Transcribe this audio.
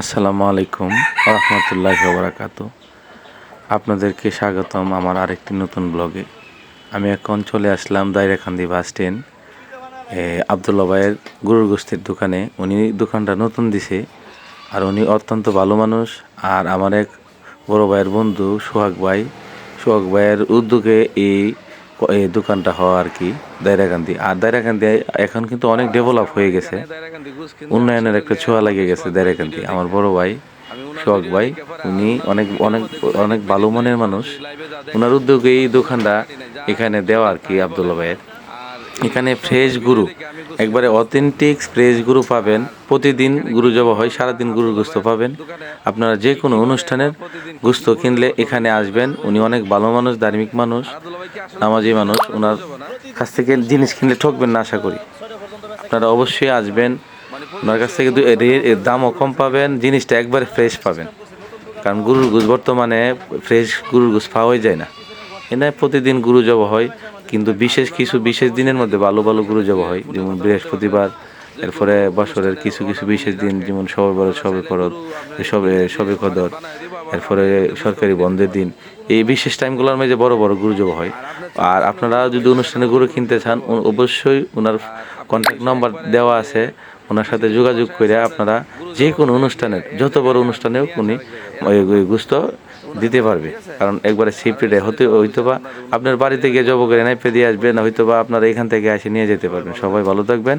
আসসালামু আলাইকুম রহমতুল্লাহ বারাকাত আপনাদেরকে স্বাগতম আমার আরেকটি নতুন ব্লগে। আমি এখন চলে আসলাম দাইরাকান্দি বাস স্ট্যান্ড। আবদুল্লা ভাইয়ের গরুর গোস্তের দোকানে। উনি দোকানটা নতুন দিছে, আর উনি অত্যন্ত ভালো মানুষ। আর আমার এক বড় ভাইয়ের বন্ধু সোহাগ ভাই। সোহাগ ভাইয়ের উদ্যোগে এই এই দোকানটা হওয়া আর কি দায়রাকান্দি আর দায়রাকান্দি এখন কিন্তু অনেক ডেভেলপ হয়ে গেছে। উন্নয়নের একটা ছোঁয়া লেগে গেছে দায়রাকান্দি আমার বড় ভাই শখ ভাই, উনি অনেক অনেক অনেক ভালো মনের মানুষ। ওনার উদ্যোগে এই দোকানটা এখানে দেওয়া আর কি আবদুল্লা ভাইয়ের। এখানে ফ্রেশ গুরু। একবারে অথেন্টিক ফ্রেশ গুরু পাবেন। প্রতিদিন গুরু জবা হয়, সারাদিন গুরুর গোস্ত পাবেন। আপনারা যে কোনো অনুষ্ঠানের গোস্ত কিনলে এখানে আসবেন। উনি অনেক ভালো মানুষ, ধার্মিক মানুষ, নামাজি মানুষ। ওনার কাছ থেকে জিনিস কিনলে ঠকবেন না, আশা করি। আপনারা অবশ্যই আসবেন। ওনার কাছ থেকে দামও কম পাবেন, জিনিসটা একবারে ফ্রেশ পাবেন। কারণ গুরুর গোস বর্তমানে ফ্রেশ গুরুর গোস পাওয়াই যায় না। এনে প্রতিদিন গুরু জব হয়। কিন্তু বিশেষ কিছু বিশেষ দিনের মধ্যে ভালো ভালো গুরু জব হয়, যেমন বৃহস্পতিবার, এরপরে বছরের কিছু কিছু বিশেষ দিন, যেমন সবে বড় সবে করদ সবে সবে কদর, এরপরে সরকারি বন্ধের দিন। এই বিশেষ টাইমগুলোর মধ্যে বড় বড় গুরু জব হয়। আর আপনারা যদি অনুষ্ঠানে গুরু কিনতে চান, অবশ্যই ওনার কন্ট্যাক্ট নাম্বার দেওয়া আছে। ওনার সাথে যোগাযোগ করে আপনারা যে কোনো অনুষ্ঠানের যত বড় অনুষ্ঠানেও উনি ওই গুস্ত দিতে পারবে। কারণ একবারে সিপ্রিডে হতে হয়তো বা আপনার বাড়িতে গিয়ে জব করে নাইপে দিয়ে আসবেন হয়তো বা আপনারা এখান থেকে আসে নিয়ে যেতে পারবেন। সবাই ভালো থাকবেন।